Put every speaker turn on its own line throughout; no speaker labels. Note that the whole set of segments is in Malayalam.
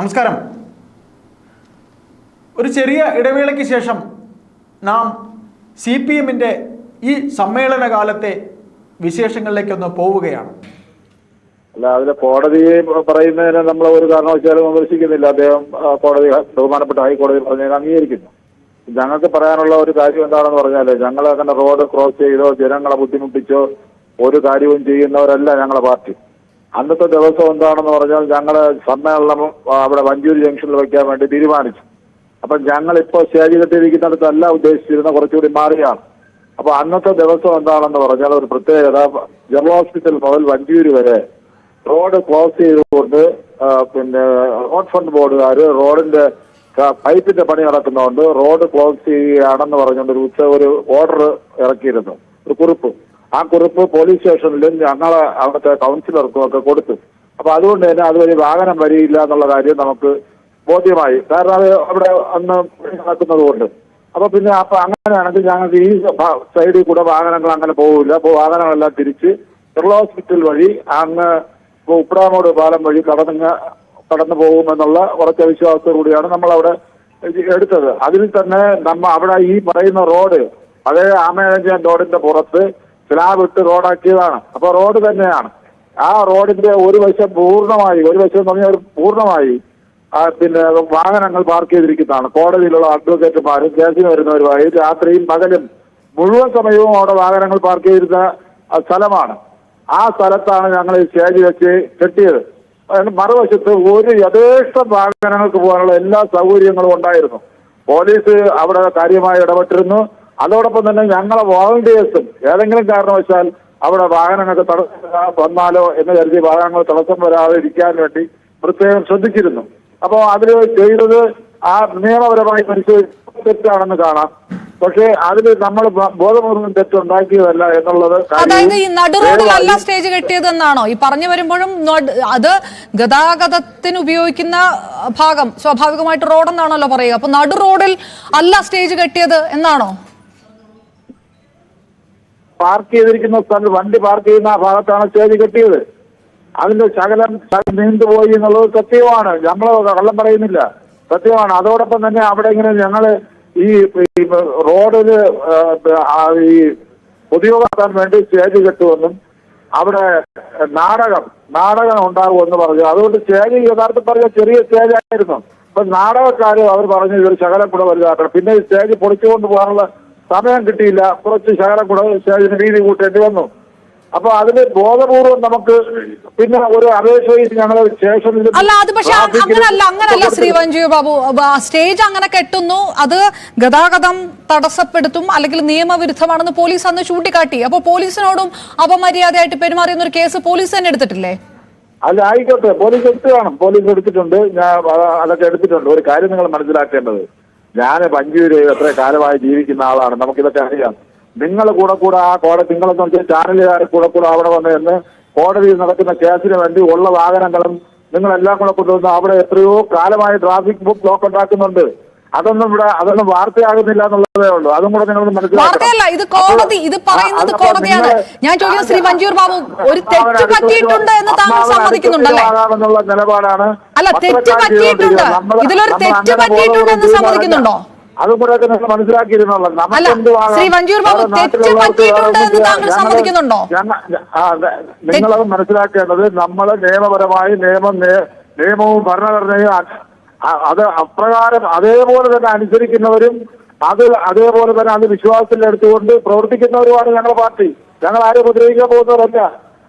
നമസ്കാരം. ഒരു ചെറിയ ഇടവേളയ്ക്ക് ശേഷം നാം സി പി എമ്മിന്റെ ഈ സമ്മേളന കാലത്തെ വിശേഷങ്ങളിലേക്കൊന്ന് പോവുകയാണ്.
അല്ല അതിലെ കോടതി പറയുന്നതിനെ നമ്മൾ ഒരു കാരണവശാലും വിമർശിക്കുന്നില്ല. അദ്ദേഹം കോടതി ബഹുമാനപ്പെട്ട ഹൈക്കോടതി പറഞ്ഞതിന് അംഗീകരിക്കുന്നു. ഞങ്ങൾക്ക് പറയാനുള്ള ഒരു കാര്യം എന്താണെന്ന് പറഞ്ഞാൽ ഞങ്ങൾ അങ്ങനെ റോഡ് ക്രോസ് ചെയ്തോ ജനങ്ങളെ ബുദ്ധിമുട്ടിച്ചോ ഒരു കാര്യവും ചെയ്യുന്നവരല്ല ഞങ്ങളെ പാർട്ടി. അന്നത്തെ ദിവസം എന്താണെന്ന് പറഞ്ഞാൽ ഞങ്ങൾ സമ്മേളനം അവിടെ വഞ്ചൂരി ജംഗ്ഷനിൽ വയ്ക്കാൻ വേണ്ടി തീരുമാനിച്ചു. അപ്പൊ ഞങ്ങൾ ഇപ്പോൾ സ്റ്റേജ് കെട്ടിയിരിക്കുന്നിടത്തല്ല ഉദ്ദേശിച്ചിരുന്ന കുറച്ചുകൂടി മാറിയാണ്. അപ്പൊ അന്നത്തെ ദിവസം എന്താണെന്ന് പറഞ്ഞാൽ ഒരു പ്രത്യേകത ജനറൽ ഹോസ്പിറ്റൽ മുതൽ വഞ്ചൂര് വരെ റോഡ് ക്ലോസ് ചെയ്തുകൊണ്ട് പിന്നെ റോഡ് ഫണ്ട് ബോർഡുകാർ റോഡിന്റെ പൈപ്പിന്റെ പണി നടക്കുന്നതുകൊണ്ട് റോഡ് ക്ലോസ് ചെയ്യുകയാണെന്ന് പറഞ്ഞുകൊണ്ട് ഒരു ഉച്ച ഒരു ഓർഡർ ഇറക്കിയിരുന്നു ഒരു കുറിപ്പ്. ആ കുറിപ്പ് പോലീസ് സ്റ്റേഷനിലും ഞങ്ങളെ അവിടുത്തെ കൗൺസിലർക്കും ഒക്കെ കൊടുത്തു. അപ്പൊ അതുകൊണ്ട് തന്നെ അതുവഴി വാഹനം വരിയില്ല എന്നുള്ള കാര്യം നമുക്ക് ബോധ്യമായി. കാരണം അത് അവിടെ അന്ന് നടക്കുന്നത് കൊണ്ട്. അപ്പൊ പിന്നെ അപ്പൊ അങ്ങനെയാണെങ്കിൽ ഞങ്ങൾക്ക് ഈ സൈഡിൽ കൂടെ വാഹനങ്ങൾ അങ്ങനെ പോകില്ല അപ്പോൾ വാഹനങ്ങളെല്ലാം തിരിച്ച് ബിർള ഹോസ്പിറ്റൽ വഴി അങ്ങ് ഉപ്പടാമോട് പാലം വഴി കടന്നു കടന്നു പോകുമെന്നുള്ള ഉറച്ച വിശ്വാസത്തോടു കൂടിയാണ് നമ്മൾ അവിടെ എടുത്തത്. അതിൽ തന്നെ നമ്മ അവിടെ ഈ പറയുന്ന റോഡ് അതേ ആമേജൻ റോഡിന്റെ പുറത്ത് സ്ലാബ് ഇട്ട് റോഡാക്കിയതാണ്. അപ്പൊ റോഡ് തന്നെയാണ്. ആ റോഡിന്റെ ഒരു വശം പൂർണമായി ഒരു വശം എന്ന് പറഞ്ഞാൽ പൂർണമായി പിന്നെ വാഹനങ്ങൾ പാർക്ക് ചെയ്തിരിക്കുന്നതാണ്. കോടതിയിലുള്ള അഡ്വക്കേറ്റുമാരും കേസിന് വരുന്നവരുമായി രാത്രിയും പകലും മുഴുവൻ സമയവും അവിടെ വാഹനങ്ങൾ പാർക്ക് ചെയ്തിരുന്ന സ്ഥലമാണ്. ആ സ്ഥലത്താണ് ഞങ്ങൾ സ്റ്റേജ് വെച്ച് കെട്ടിയത്. മറുവശത്ത് ഒരു യഥേഷ്ടം വാഹനങ്ങൾക്ക് പോകാനുള്ള എല്ലാ സൗകര്യങ്ങളും ഉണ്ടായിരുന്നു. പോലീസ് അവിടെ കാര്യമായി ഇടപെട്ടിരുന്നു. അതോടൊപ്പം തന്നെ ഞങ്ങളെ വോളണ്ടിയേഴ്സും ഏതെങ്കിലും കാരണവശാൽ അവിടെ വാഹനങ്ങൾക്ക് തടസ്സം വന്നാലോ എന്ന് കരുതി വാഹനങ്ങൾ തടസ്സം വരാതെ ഇരിക്കാൻ വേണ്ടി പ്രത്യേകം ശ്രദ്ധിച്ചിരുന്നു. അപ്പോൾ അതിൽ ചെയ്തത് ആ നിയമപരമായി പരിശോധിച്ച് തെറ്റാണെന്ന് കാണാം. പക്ഷേ അതിൽ നമ്മൾ ബോധപൂർവം തെറ്റുണ്ടാക്കിയതല്ല എന്നുള്ളത്
അതായത് ഈ നടുറോഡിലല്ല സ്റ്റേജ് കെട്ടിയതെന്നാണോ? ഈ പറഞ്ഞു വരുമ്പോഴും അത് ഗതാഗതത്തിന് ഉപയോഗിക്കുന്ന ഭാഗം സ്വാഭാവികമായിട്ട് റോഡെന്നാണല്ലോ പറയുക. അപ്പൊ നടുറോഡിൽ അല്ല സ്റ്റേജ് കെട്ടിയത് എന്നാണോ?
പാർക്ക് ചെയ്തിരിക്കുന്ന സ്ഥലത്ത് വണ്ടി പാർക്ക് ചെയ്യുന്ന ആ ഭാഗത്താണ് സ്റ്റേജ് കെട്ടിയത്. അതിന്റെ ശകലം നീണ്ടുപോയി എന്നുള്ളത് സത്യമാണ്. നമ്മൾ കള്ളം പറയുന്നില്ല. സത്യമാണ്. അതോടൊപ്പം തന്നെ അവിടെ ഇങ്ങനെ ഞങ്ങൾ ഈ റോഡിൽ ഈ പൊതുയോഗാക്കാൻ വേണ്ടി സ്റ്റേജ് കെട്ടുമെന്നും അവിടെ നാടകം നാടകം ഉണ്ടാകുമെന്ന് പറഞ്ഞു. അതുകൊണ്ട് സ്റ്റേജ് യഥാർത്ഥം പറഞ്ഞ ചെറിയ സ്റ്റേജ് ആയിരുന്നു. അപ്പൊ നാടകക്കാര് അവർ പറഞ്ഞു ഇതൊരു ശകലം കൂടെ വലുതാക്കണം. പിന്നെ ഈ സ്റ്റേജ് പൊളിച്ചുകൊണ്ട് പോകാനുള്ള സമയം കിട്ടിയില്ല. കുറച്ച് ശകലം കൂടെ രീതി കൂട്ടേണ്ടി വന്നു. അപ്പൊ അതിന് ബോധപൂർവം നമുക്ക് പിന്നെ ഒരു അപേക്ഷയിൽ ഞങ്ങൾ സ്റ്റേഷനിൽ
അല്ല അത് പക്ഷെ അങ്ങനല്ല അങ്ങനല്ല ശ്രീ ബാബു. സ്റ്റേജ് അങ്ങനെ കെട്ടുന്നു. അത് ഗതാഗതം തടസ്സപ്പെടുത്തും അല്ലെങ്കിൽ നിയമവിരുദ്ധമാണെന്ന് പോലീസ് അന്ന് ചൂണ്ടിക്കാട്ടി. അപ്പൊ പോലീസിനോടും അപമര്യാദയായിട്ട് പെരുമാറിയെന്ന ഒരു കേസ് പോലീസ് തന്നെ എടുത്തിട്ടില്ലേ?
അല്ല ആയിക്കോട്ടെ. പോലീസ് എടുത്തു കാണും. പോലീസ് എടുത്തിട്ടുണ്ട്. ഞാൻ അതൊക്കെ എടുത്തിട്ടുണ്ട്. ഒരു കാര്യം നിങ്ങൾ മനസ്സിലാക്കേണ്ടത്. ഞാൻ പഞ്ചൂര് എത്ര കാലമായി ജീവിക്കുന്ന ആളാണ്. നമുക്കിതൊക്കെ അറിയാം. നിങ്ങൾ കൂടെ കൂടെ ആ കോടതി നിങ്ങളെന്ന് വെച്ചാൽ ചാനലുകാർ കൂടെ കൂടെ അവിടെ വന്ന് എന്ന് കോടതിയിൽ നടക്കുന്ന കേസിന് വേണ്ടി ഉള്ള വാഹനങ്ങളും നിങ്ങളെല്ലാം കൂടെ കൊണ്ടുവന്ന് അവിടെ എത്രയോ കാലമായി ട്രാഫിക് ബ്ലോക്ക് ഉണ്ടാക്കുന്നുണ്ട്. അതൊന്നും ഇവിടെ അതൊന്നും വാർത്തയാകുന്നില്ല എന്നുള്ളതേ ഉള്ളൂ. അതും കൂടെ നിങ്ങൾ
വാർത്തയല്ല ഇത് കോടതി ഇത് പറയുന്നത് കോടതിയാണ്. ഞാൻ ചോദിക്കുന്നത് ശ്രീ മഞ്ജൂർ ബാബു ഒരു തെറ്റ് പറ്റിയിട്ടുണ്ട് എന്ന് താങ്കൾ സമ്മതിക്കുന്നുണ്ടല്ലേ
നിലപാടാണ്.
അല്ല, തെറ്റ് പറ്റിയിട്ടുണ്ട്. ഇതിലൊരു തെറ്റ് പറ്റിയിട്ടുണ്ട് എന്ന് സമ്മതിക്കുന്നുണ്ടോ?
നിങ്ങൾ? നിങ്ങളത് മനസ്സിലാക്കേണ്ടത് നമ്മൾ നിയമപരമായി നിയമം നിയമവും ഭരണഘടനയും അത് അപ്രകാരം അതേപോലെ തന്നെ അനുസരിക്കുന്നവരും അത് അതേപോലെ തന്നെ അത് വിശ്വാസത്തിൽ എടുത്തുകൊണ്ട് പ്രവർത്തിക്കുന്നവരുമാണ് ഞങ്ങളുടെ പാർട്ടി. ഞങ്ങൾ ആരും ഉപദ്രവിക്കാൻ പോകുന്നവരല്ല.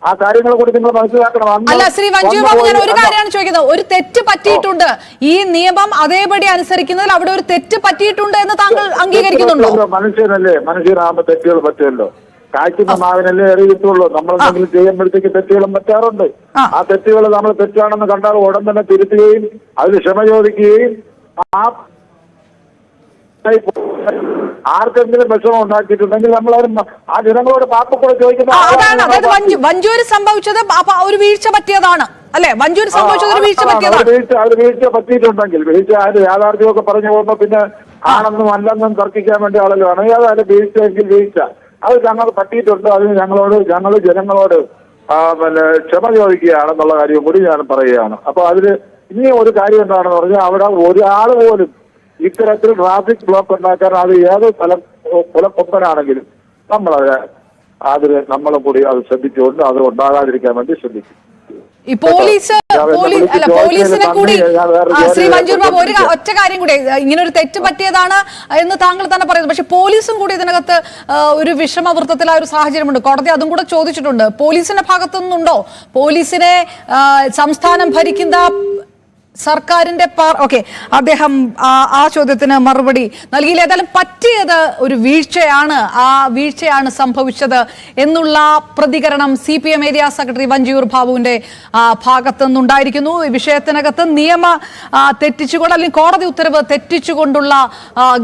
ആ കാര്യങ്ങൾ കൂടി നിങ്ങൾ മനസ്സിലാക്കണം.
അല്ല ശ്രീ
വന്ന
ബാബു ഞാൻ ഒരു കാര്യമാണ് ചോദിക്കുന്നത്. ഒരു തെറ്റ് പറ്റിയിട്ടുണ്ട്. ഈ നിയമം അതേപടി അനുസരിക്കുന്നതിൽ അവിടെ ഒരു തെറ്റ് പറ്റിയിട്ടുണ്ട് എന്ന് താങ്കൾ അംഗീകരിക്കുന്നുണ്ടോ?
മനുഷ്യനല്ലേ? മനുഷ്യനാകുമ്പോ തെറ്റുകൾ പറ്റുമല്ലോ. കായ്ക്കുന്ന മാവിനല്ലേ എറിയത്തുള്ളൂ നമ്മൾ എന്തെങ്കിലും ചെയ്യുമ്പോഴത്തേക്ക് തെറ്റുകളും പറ്റാറുണ്ട്.
ആ.
ആ തെറ്റുകൾ നമ്മൾ തെറ്റാണെന്ന് കണ്ടാൽ ഉടൻ തന്നെ തിരുത്തുകയും അതിന് ക്ഷമ ചോദിക്കുകയും ആ ആർക്കെങ്കിലും വിഷമം ഉണ്ടാക്കിയിട്ടുണ്ടെങ്കിൽ നമ്മൾ ആ ജനങ്ങളോട് പാപ്പക്കൂടെ ചോദിക്കുന്നത് ചോദിക്കുന്ന
ആ, അതായത് വഞ്ചൂര് സംഭവിച്ചത് ഒരു വീഴ്ച പറ്റിയതാണ് അല്ലെ? വഞ്ചൂര് സംഭവിച്ചത് ഒരു വീഴ്ച പറ്റിയതാണ്.
വീഴ്ച വീഴ്ച പറ്റിയിട്ടുണ്ടെങ്കിൽ വീഴ്ച ആര് യാഥാർത്ഥ്യമൊക്കെ പറഞ്ഞു പോകുമ്പോ പിന്നെ ആണെന്നും അല്ലെന്നും തർക്കിക്കാൻ വേണ്ടി ആളുകൾ ആളുകളാണ് അതായത് വീഴ്ച എങ്കിൽ വീഴ്ച. അത് ഞങ്ങൾ പറ്റിയിട്ടുണ്ട്? അതിന് ഞങ്ങളോട് ഞങ്ങൾ ജനങ്ങളോട് ആ, പിന്നെ ക്ഷമ ചോദിക്കുകയാണെന്നുള്ള കാര്യം കൂടി ഞാൻ പറയുകയാണ്. അപ്പൊ അതിൽ ഇനി ഒരു കാര്യം എന്താണെന്ന് പറഞ്ഞാൽ അവിടെ ഒരാൾ പോലും ഇത്തരത്തിൽ ട്രാഫിക് ബ്ലോക്ക് ഉണ്ടാക്കാൻ അത് ഏത് സ്ഥലം കുലപ്പൊപ്പനാണെങ്കിലും നമ്മളത് അതിന് നമ്മളും കൂടി അത് ശ്രദ്ധിച്ചുകൊണ്ട് അത് ഉണ്ടാകാതിരിക്കാൻ വേണ്ടി ശ്രദ്ധിക്കും.
ഈ പോലീസ് അല്ല പോലീസിനെ കൂടി ശ്രീ
മഞ്ജു
മഞ്ജൂർ ബാബു ഒരു ഒറ്റ കാര്യം കൂടി ഇങ്ങനെ ഒരു തെറ്റ് പറ്റിയതാണ് എന്ന് താങ്കൾ തന്നെ പറയുന്നത് പക്ഷെ പോലീസും കൂടി ഇതിനകത്ത് ഒരു വിഷമവൃത്തത്തിലായ ഒരു സാഹചര്യമുണ്ട്. കോടതി അതും കൂടെ ചോദിച്ചിട്ടുണ്ട്. പോലീസിന്റെ ഭാഗത്തുനിന്നുണ്ടോ? പോലീസിനെ സംസ്ഥാനം ഭരിക്കുന്ന സർക്കാരിന്റെ ഓക്കെ അദ്ദേഹം ആ, ചോദ്യത്തിന് മറുപടി നൽകിയില്ല. ഏതായാലും പറ്റിയത് ഒരു വീഴ്ചയാണ്. ആ വീഴ്ചയാണ് സംഭവിച്ചത് എന്നുള്ള പ്രതികരണം C P M area secretary Vanchiyoor ബാബുവിന്റെ ഭാഗത്തു നിന്നുണ്ടായിരിക്കുന്നു വിഷയത്തിനകത്ത് നിയമ തെറ്റിച്ചുകൊണ്ട് അല്ലെങ്കിൽ കോടതി ഉത്തരവ് തെറ്റിച്ചുകൊണ്ടുള്ള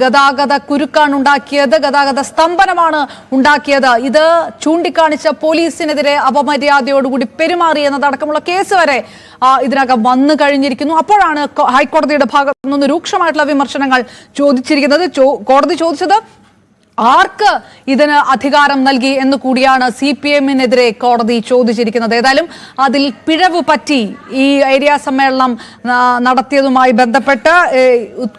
ഗതാഗത കുരുക്കാണ് ഉണ്ടാക്കിയത് ഗതാഗത സ്തംഭനമാണ് ഉണ്ടാക്കിയത്. ഇത് ചൂണ്ടിക്കാണിച്ച പോലീസിനെതിരെ അപമര്യാദയോടുകൂടി പെരുമാറി എന്നതടക്കമുള്ള കേസ് വരെ ഇതിനകം വന്നു കഴിഞ്ഞിരിക്കുന്നു. അപ്പോഴാണ് ഹൈക്കോടതിയുടെ ഭാഗത്തു നിന്ന് രൂക്ഷമായിട്ടുള്ള വിമർശനങ്ങൾ ചോദിച്ചിരിക്കുന്നത്. കോടതി ചോദിച്ചത് ആർക്ക് ഇതിന് അധികാരം നൽകി എന്ന് കൂടിയാണ് സി പി എമ്മിനെതിരെ കോടതി ചോദിച്ചിരിക്കുന്നത്. ഏതായാലും അതിൽ പിഴവ് പറ്റി ഈ ഏരിയ സമ്മേളനം നടത്തിയതുമായി ബന്ധപ്പെട്ട്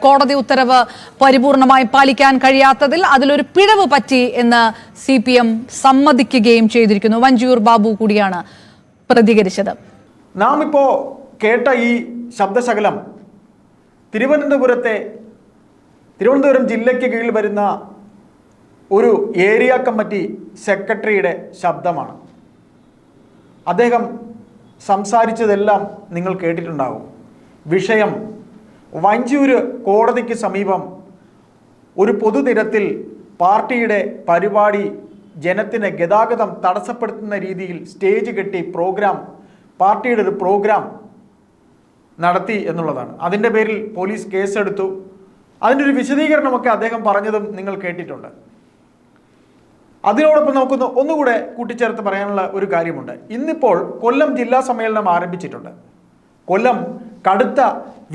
കോടതി ഉത്തരവ് പരിപൂർണമായി പാലിക്കാൻ കഴിയാത്തതിൽ അതിലൊരു പിഴവ് പറ്റി എന്ന് സി പി എം സമ്മതിക്കുകയും ചെയ്തിരിക്കുന്നു. വഞ്ചിയൂർ ബാബു കൂടിയാണ് പ്രതികരിച്ചത്.
നാം ഇപ്പോ കേട്ട ഈ ശബ്ദശകലം. തിരുവനന്തപുരത്തെ തിരുവനന്തപുരം ജില്ലയ്ക്ക് കീഴിൽ വരുന്ന ഒരു ഏരിയ കമ്മിറ്റി സെക്രട്ടറിയുടെ ശബ്ദമാണ്. അദ്ദേഹം സംസാരിച്ചതെല്ലാം നിങ്ങൾ കേട്ടിട്ടുണ്ടാകും വിഷയം വഞ്ചൂര് കോടതിക്ക് സമീപം ഒരു പൊതുനിരത്തിൽ പാർട്ടിയുടെ പരിപാടി ജനത്തിന് ഗതാഗതം തടസ്സപ്പെടുത്തുന്ന രീതിയിൽ സ്റ്റേജ് കെട്ടി പ്രോഗ്രാം പാർട്ടിയുടെ ഒരു പ്രോഗ്രാം നടത്തി എന്നുള്ളതാണ്. അതിന്റെ പേരിൽ പോലീസ് കേസെടുത്തു. അതിന്റെ ഒരു വിശദീകരണമൊക്കെ അദ്ദേഹം പറഞ്ഞതും നിങ്ങൾ കേട്ടിട്ടുണ്ട്. അതിനോടൊപ്പം നമുക്കൊന്ന് ഒന്നുകൂടെ കൂട്ടിച്ചേർത്ത് പറയാനുള്ള ഒരു കാര്യമുണ്ട്. ഇന്നിപ്പോൾ കൊല്ലം ജില്ലാ സമ്മേളനം ആരംഭിച്ചിട്ടുണ്ട്. കൊല്ലം കടുത്ത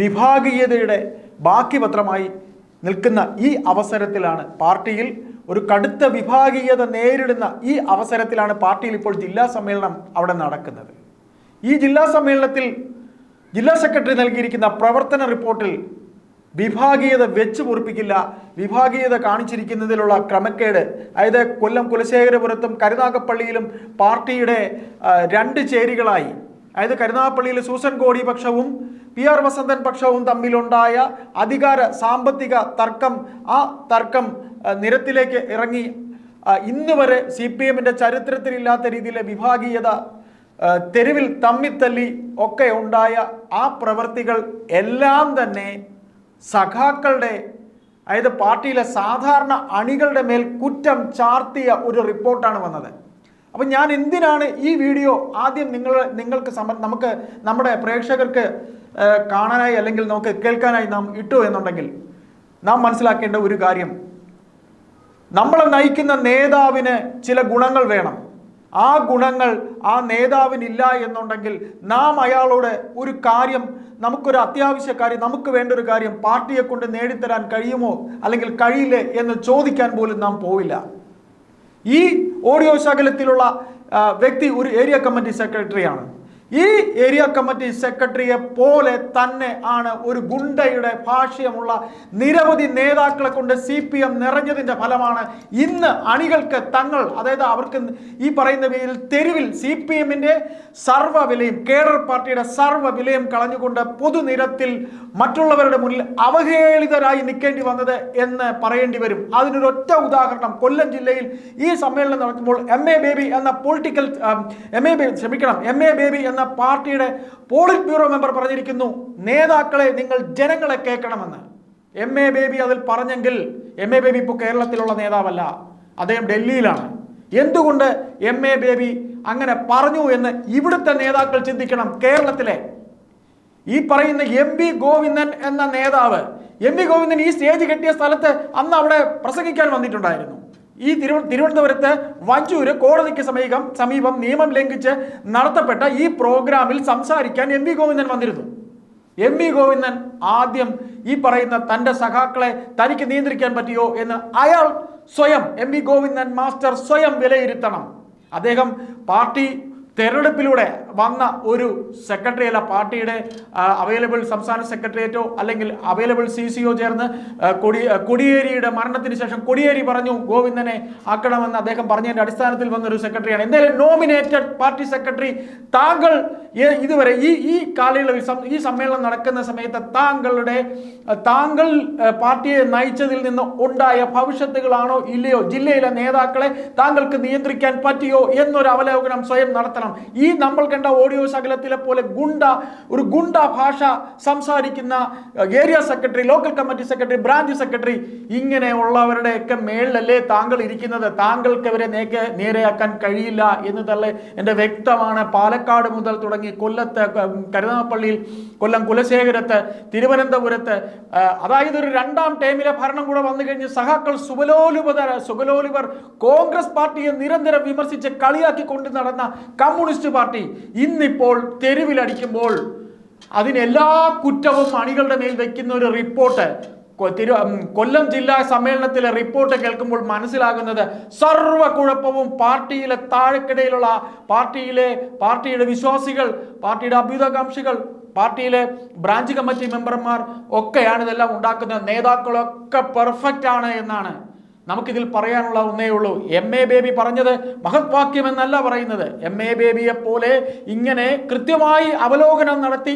വിഭാഗീയതയുടെ ബാക്കി പത്രമായി നിൽക്കുന്ന ഈ അവസരത്തിലാണ് പാർട്ടിയിൽ ഒരു കടുത്ത വിഭാഗീയത നേരിടുന്ന ഈ അവസരത്തിലാണ് പാർട്ടിയിൽ ഇപ്പോൾ ജില്ലാ സമ്മേളനം അവിടെ നടക്കുന്നത്. ഈ ജില്ലാ സമ്മേളനത്തിൽ ജില്ലാ സെക്രട്ടറി നൽകിയിരിക്കുന്ന പ്രവർത്തന റിപ്പോർട്ടിൽ വിഭാഗീയത വെച്ച് പൊറിപ്പിക്കില്ല വിഭാഗീയത കാണിച്ചിരിക്കുന്നതിലുള്ള ക്രമക്കേട്. അതായത് കൊല്ലം കുലശേഖരപുരത്തും കരുനാഗപ്പള്ളിയിലും പാർട്ടിയുടെ രണ്ട് ചേരികളായി. അതായത് കരുനാഗപ്പള്ളിയിൽ സൂസൻ ഗോഡി പക്ഷവും പി ആർ വസന്തൻ പക്ഷവും തമ്മിലുണ്ടായ അധികാര സാമ്പത്തിക തർക്കം ആ തർക്കം നിരത്തിലേക്ക് ഇറങ്ങി. ഇന്ന് വരെ സി പി എമ്മിന്റെ ചരിത്രത്തിലില്ലാത്ത രീതിയിലെ വിഭാഗീയത തെരുവിൽ തമ്മിത്തല്ലി ഒക്കെ ഉണ്ടായ ആ പ്രവർത്തികൾ എല്ലാം തന്നെ സഖാക്കളുടെ അതായത് പാർട്ടിയിലെ സാധാരണ അണികളുടെ മേൽ കുറ്റം ചാർത്തിയ ഒരു റിപ്പോർട്ടാണ് വന്നത്. അപ്പം ഞാൻ എന്തിനാണ് ഈ വീഡിയോ ആദ്യം നിങ്ങൾ നിങ്ങൾക്ക് സമ നമുക്ക് നമ്മുടെ പ്രേക്ഷകർക്ക് കാണാനായി അല്ലെങ്കിൽ നമുക്ക് കേൾക്കാനായി നാം ഇട്ടു എന്നുണ്ടെങ്കിൽ നാം മനസ്സിലാക്കേണ്ട ഒരു കാര്യം. നമ്മളെ നയിക്കുന്ന നേതാവിന് ചില ഗുണങ്ങൾ വേണം. ആ ഗുണങ്ങൾ ആ നേതാവിനില്ല എന്നുണ്ടെങ്കിൽ നാം അയാളോട് ഒരു കാര്യം നമുക്കൊരു അത്യാവശ്യ കാര്യം നമുക്ക് വേണ്ട ഒരു കാര്യം പാർട്ടിയെ കൊണ്ട് നേടിത്തരാൻ കഴിയുമോ അല്ലെങ്കിൽ കഴിയില്ലേ എന്ന് ചോദിക്കാൻ പോലും നാം പോവില്ല. ഈ ഓഡിയോ ശകലത്തിലുള്ള വ്യക്തി ഒരു ഏരിയ കമ്മിറ്റി സെക്രട്ടറിയാണ്. ഈ ഏരിയ കമ്മിറ്റി സെക്രട്ടറിയെ പോലെ തന്നെ ആണ് ഒരു ഗുണ്ടയുടെ ഭാഷ്യമുള്ള നിരവധി നേതാക്കളെ കൊണ്ട് സി പി എം നിറഞ്ഞതിന്റെ ഫലമാണ്. ഇന്ന് അണികൾക്ക് തങ്ങൾ അതായത് അവർക്ക് ഈ പറയുന്ന പേരിൽ തെരുവിൽ സി പി എമ്മിന്റെ സർവ വിലയും കേഡർ പാർട്ടിയുടെ സർവ വിലയും കളഞ്ഞുകൊണ്ട് പൊതുനിരത്തിൽ മറ്റുള്ളവരുടെ മുന്നിൽ അവഹേളിതരായി നിൽക്കേണ്ടി വന്നത് എന്ന് പറയേണ്ടി വരും. അതിനൊരൊറ്റ ഉദാഹരണം കൊല്ലം ജില്ലയിൽ ഈ സമ്മേളനം നടത്തുമ്പോൾ എം എ ബേബി എന്ന പൊളിറ്റിക്കൽ എം എ ബേബി ക്ഷമിക്കണം എം എ ബേബി എന്ന പാർട്ടിയുടെ പോളിറ്റ് ബ്യൂറോ മെമ്പർ പറഞ്ഞിരിക്കുന്നു നേതാക്കളെ നിങ്ങൾ ജനങ്ങളെ കേൾക്കണമെന്ന്. എം എ ബേബി അതിൽ പറഞ്ഞെങ്കിൽ എം എ ബേബി ഇപ്പോൾ കേരളത്തിലുള്ള നേതാവല്ല അദ്ദേഹം ഡൽഹിയിലാണ്. എന്തുകൊണ്ട് എം എ ബേബി അങ്ങനെ പറഞ്ഞു എന്ന് ഇവിടുത്തെ നേതാക്കൾ ചിന്തിക്കണം കേരളത്തിലെ? ഈ പറയുന്ന എം വി ഗോവിന്ദൻ എന്ന നേതാവ് എം വി ഗോവിന്ദൻ ഈ സ്റ്റേജ് കെട്ടിയ സ്ഥലത്ത് അന്ന് അവിടെ പ്രസംഗിക്കാൻ വന്നിട്ടുണ്ടായിരുന്നു. ഈ തിരുവ തിരുവനന്തപുരത്ത് വഞ്ചൂര് കോടതിക്ക് സമീപം സമീപം നിയമം ലംഘിച്ച് നടത്തപ്പെട്ട ഈ പ്രോഗ്രാമിൽ സംസാരിക്കാൻ എം വി ഗോവിന്ദൻ വന്നിരുന്നു. എം വി ഗോവിന്ദൻ ആദ്യം ഈ പറയുന്ന തന്റെ സഖാക്കളെ തനിക്ക് നിയന്ത്രിക്കാൻ പറ്റിയോ എന്ന് അയാൾ സ്വയം എം വി ഗോവിന്ദൻ മാസ്റ്റർ സ്വയം വിലയിരുത്തണം. അദ്ദേഹം പാർട്ടി തെരഞ്ഞെടുപ്പിലൂടെ വന്ന ഒരു സെക്രട്ടറി അല്ല പാർട്ടിയുടെ അവൈലബിൾ സംസ്ഥാന സെക്രട്ടേറിയറ്റോ അല്ലെങ്കിൽ അവൈലബിൾ സി സിയോ ചേർന്ന് കൊടി കൊടിയേരിയുടെ മരണത്തിന് ശേഷം കൊടിയേരി പറഞ്ഞു ഗോവിന്ദനെ ആക്കണമെന്ന് അദ്ദേഹം പറഞ്ഞതിന്റെ അടിസ്ഥാനത്തിൽ വന്ന ഒരു സെക്രട്ടറിയാണ് എന്തായാലും നോമിനേറ്റഡ് പാർട്ടി സെക്രട്ടറി താങ്കൾ ഇതുവരെ ഈ ഈ കാലയളവിൽ ഈ സമ്മേളനം നടക്കുന്ന സമയത്ത് താങ്കളുടെ താങ്കൾ പാർട്ടിയെ നയിച്ചതിൽ നിന്ന് ഉണ്ടായ ഭവിഷ്യത്തുകളാണോ ഇല്ലയോ? ജില്ലയിലെ നേതാക്കളെ താങ്കൾക്ക് നിയന്ത്രിക്കാൻ പറ്റിയോ എന്നൊരു അവലോകനം സ്വയം നടത്തണം. ഈ നമ്മൾ കണ്ട ഓഡിയോ ശകലത്തിലെ പോലെ ഗുണ്ട ഒരു ഗുണ്ട ഭാഷ സംസാരിക്കുന്ന area secretary local committee secretary branch secretary ഇങ്ങനെ ഉള്ളവരുടെയൊക്കെ മേളിലല്ലേ താങ്കൾ ഇരിക്കുന്നത്? താങ്കൾക്ക് അവരെ നേക്ക് നേരെയാക്കാൻ കഴിയില്ല എന്ന് തന്നെ എന്റെ വ്യക്തമാണ്. പാലക്കാട് മുതൽ തുടങ്ങി കൊല്ലത്ത് കരുനാഗപ്പള്ളിയിൽ കൊല്ലം കുലശേഖരത്ത് തിരുവനന്തപുരത്ത് അതായത് ഒരു രണ്ടാം ടൈമിലെ ഭരണം കൂടെ വന്നു കഴിഞ്ഞ് സഹാക്കൾ സുബലോലുപതര സുഗലോലുപർ കോൺഗ്രസ് പാർട്ടിയെ നിരന്തരം വിമർശിച്ച് കളിയാക്കി കൊണ്ട് നടന്ന കമ്മ്യൂണിസ്റ്റ് പാർട്ടി ഇന്നിപ്പോൾ തെരുവിലടിക്കുമ്പോൾ അതിനെല്ലാ കുറ്റവും അണികളുടെ മേൽ വെക്കുന്ന ഒരു റിപ്പോർട്ട് തിരു കൊല്ലം ജില്ലാ സമ്മേളനത്തിലെ റിപ്പോർട്ട് കേൾക്കുമ്പോൾ മനസ്സിലാകുന്നത് സർവ കുഴപ്പവും പാർട്ടിയിലെ താഴെക്കിടയിലുള്ള പാർട്ടിയിലെ പാർട്ടിയുടെ വിശ്വാസികൾ പാർട്ടിയുടെ അഭ്യുതകാംക്ഷികൾ പാർട്ടിയിലെ ബ്രാഞ്ച് കമ്മിറ്റി മെമ്പർമാർ ഒക്കെയാണ് ഇതെല്ലാം ഉണ്ടാക്കുന്നത്. നേതാക്കളൊക്കെ പെർഫെക്റ്റ് ആണ് എന്നാണ്. നമുക്കിതിൽ പറയാനുള്ള ഒന്നേ ഉള്ളൂ. എം എ ബേബി പറഞ്ഞത് മഹത്വാക്യം എന്നല്ല പറയുന്നത്. എം എ ബേബിയെ പോലെ ഇങ്ങനെ കൃത്യമായി അവലോകനം നടത്തി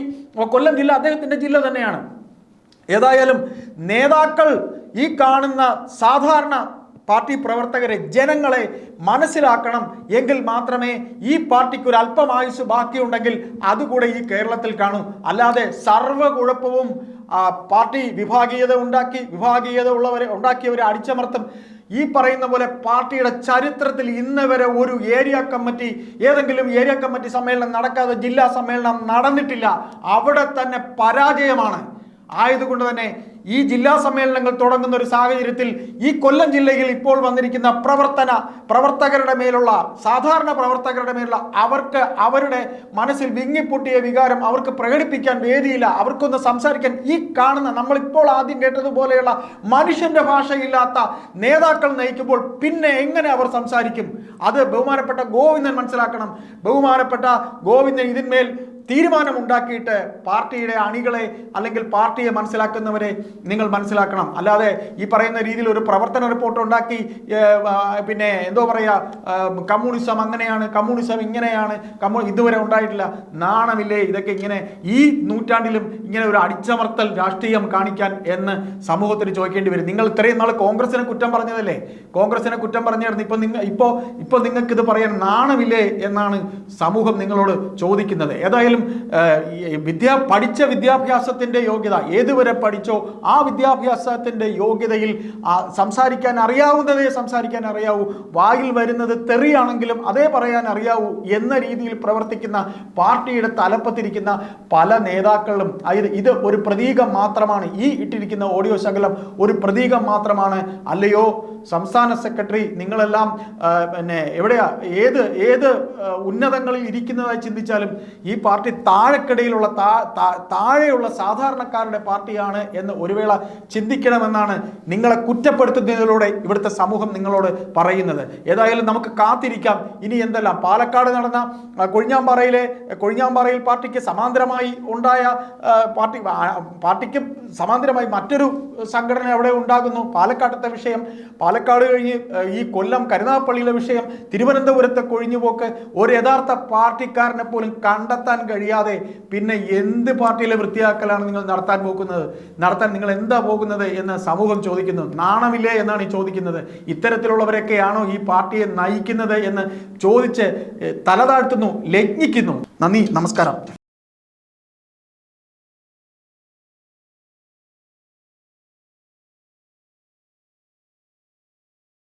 കൊല്ലം ജില്ല അദ്ദേഹത്തിന്റെ ജില്ല തന്നെയാണ്. ഏതായാലും നേതാക്കൾ ഈ കാണുന്ന സാധാരണ പാർട്ടി പ്രവർത്തകരെ ജനങ്ങളെ മനസ്സിലാക്കണം. എങ്കിൽ മാത്രമേ ഈ പാർട്ടിക്ക് ഒരു അല്പമായുസ് ബാക്കിയുണ്ടെങ്കിൽ അതുകൂടെ ഈ കേരളത്തിൽ കാണൂ. അല്ലാതെ സർവ കുഴപ്പവും പാർട്ടി വിഭാഗീയത ഉണ്ടാക്കി വിഭാഗീയത ഉള്ളവരെ ഉണ്ടാക്കിയവരെ അടിച്ചമർത്തും. ഈ പറയുന്ന പോലെ പാർട്ടിയുടെ ചരിത്രത്തിൽ ഇന്ന് വരെ ഒരു ഏരിയ കമ്മിറ്റി ഏതെങ്കിലും ഏരിയ കമ്മിറ്റി സമ്മേളനം നടക്കാതെ ജില്ലാ സമ്മേളനം നടന്നിട്ടില്ല. അവിടെ തന്നെ പരാജയമാണ്. ആയതുകൊണ്ട് തന്നെ ഈ ജില്ലാ സമ്മേളനങ്ങൾ തുടങ്ങുന്ന ഒരു സാഹചര്യത്തിൽ ഈ കൊല്ലം ജില്ലയിൽ ഇപ്പോൾ വന്നിരിക്കുന്ന പ്രവർത്തന പ്രവർത്തകരുടെ മേലുള്ള സാധാരണ പ്രവർത്തകരുടെ മേലുള്ള അവർക്ക് അവരുടെ മനസ്സിൽ വിങ്ങിപ്പൊട്ടിയ വികാരം അവർക്ക് പ്രകടിപ്പിക്കാൻ വേദിയില്ല. അവർക്കൊന്ന് സംസാരിക്കാൻ ഈ കാണുന്ന നമ്മളിപ്പോൾ ആദ്യം കേട്ടതുപോലെയുള്ള മനുഷ്യന്റെ ഭാഷയില്ലാത്ത നേതാക്കൾ നയിക്കുമ്പോൾ പിന്നെ എങ്ങനെ അവർ സംസാരിക്കും? അത് ബഹുമാനപ്പെട്ട ഗോവിന്ദൻ മനസ്സിലാക്കണം. ബഹുമാനപ്പെട്ട ഗോവിന്ദൻ ഇതിന്മേൽ തീരുമാനമുണ്ടാക്കിയിട്ട് പാർട്ടിയുടെ അണികളെ അല്ലെങ്കിൽ പാർട്ടിയെ മനസ്സിലാക്കുന്നവരെ നിങ്ങൾ മനസ്സിലാക്കണം. അല്ലാതെ ഈ പറയുന്ന രീതിയിൽ ഒരു പ്രവർത്തന റിപ്പോർട്ട് ഉണ്ടാക്കി പിന്നെ എന്തോ പറയുക കമ്മ്യൂണിസം അങ്ങനെയാണ് കമ്മ്യൂണിസം ഇങ്ങനെയാണ് കമ്മ്യൂ ഇതുവരെ ഉണ്ടായിട്ടില്ല. നാണമില്ലേ ഇതൊക്കെ ഇങ്ങനെ ഈ നൂറ്റാണ്ടിലും ഇങ്ങനെ ഒരു അടിച്ചമർത്തൽ രാഷ്ട്രീയം കാണിക്കാൻ എന്ന് സമൂഹത്തിന് ചോദിക്കേണ്ടി വരും. നിങ്ങൾ ഇത്രയും നാൾ കോൺഗ്രസിനെ കുറ്റം പറഞ്ഞതല്ലേ? കോൺഗ്രസിനെ കുറ്റം പറഞ്ഞായിരുന്നു. ഇപ്പൊ നിങ്ങൾ ഇപ്പോൾ ഇപ്പോൾ നിങ്ങൾക്ക് ഇത് പറയാൻ നാണമില്ലേ എന്നാണ് സമൂഹം നിങ്ങളോട് ചോദിക്കുന്നത്. ഏതായാലും വിദ്യ വിദ്യാ പഠിച്ച വിദ്യാഭ്യാസത്തിന്റെ യോഗ്യത ഏതുവരെ പഠിച്ചോ ആ വിദ്യാഭ്യാസത്തിന്റെ യോഗ്യതയിൽ സംസാരിക്കാൻ അറിയാവുന്നതേ സംസാരിക്കാൻ അറിയാവൂ. വായിൽ വരുന്നത് തെറിയാണെങ്കിലും അതേ പറയാൻ അറിയാവൂ എന്ന രീതിയിൽ പ്രവർത്തിക്കുന്ന പാർട്ടിയുടെ തലപ്പത്തിരിക്കുന്ന പല നേതാക്കളും അതായത് ഇത് ഒരു പ്രതീകം മാത്രമാണ്. ഈ ഇട്ടിരിക്കുന്ന ഓഡിയോ ശകലം ഒരു പ്രതീകം മാത്രമാണ്. അല്ലയോ സംസ്ഥാന സെക്രട്ടറി നിങ്ങളെല്ലാം പിന്നെ എവിടെയാ ഏത് ഏത് ഉന്നതങ്ങളിൽ ഇരിക്കുന്നതായി ചിന്തിച്ചാലും ഈ പാർട്ടി താഴെക്കിടയിലുള്ള താ- താ- താഴെയുള്ള സാധാരണക്കാരുടെ പാർട്ടിയാണ് എന്ന് ഒരു വേള ചിന്തിക്കണമെന്നാണ് നിങ്ങളെ കുറ്റപ്പെടുത്തുന്നതിലൂടെ ഇവിടുത്തെ സമൂഹം നിങ്ങളോട് പറയുന്നത്. ഏതായാലും നമുക്ക് കാത്തിരിക്കാം. ഇനി എന്തെല്ലാം? പാലക്കാട് നടന്ന കൊഴിഞ്ഞാമ്പാറയിലെ കൊഴിഞ്ഞാമ്പാറയിൽ പാർട്ടിക്ക് സമാന്തരമായി ഉണ്ടായ പാർട്ടി പാർട്ടിക്ക് സമാന്തരമായി മറ്റൊരു സംഘടന അവിടെ ഉണ്ടാകുന്നു. പാലക്കാട്ടത്തെ വിഷയം പാലക്കാട് കഴിഞ്ഞ് ഈ കൊല്ലം കരുനാഗപ്പള്ളിയിലെ വിഷയം തിരുവനന്തപുരത്തെ കൊഴിഞ്ഞുപോക്ക് ഒരു യഥാർത്ഥ പാർട്ടിക്കാരനെ പോലും കണ്ടെത്താൻ കഴിയാതെ പിന്നെ എന്ത് പാർട്ടിയിലെ വൃത്തിയാക്കലാണ് നിങ്ങൾ നടത്താൻ പോകുന്നത്? നടത്താൻ നിങ്ങൾ എന്താ പോകുന്നത് എന്ന് സമൂഹം ചോദിക്കുന്നു. നാണമില്ലേ എന്നാണ് ഈ ചോദിക്കുന്നത്. ഇത്തരത്തിലുള്ളവരൊക്കെയാണോ ഈ പാർട്ടിയെ നയിക്കുന്നത് എന്ന് ചോദിച്ച് തലതാഴ്ത്തുന്നു ലജ്ഞിക്കുന്നു. നന്ദി നമസ്കാരം.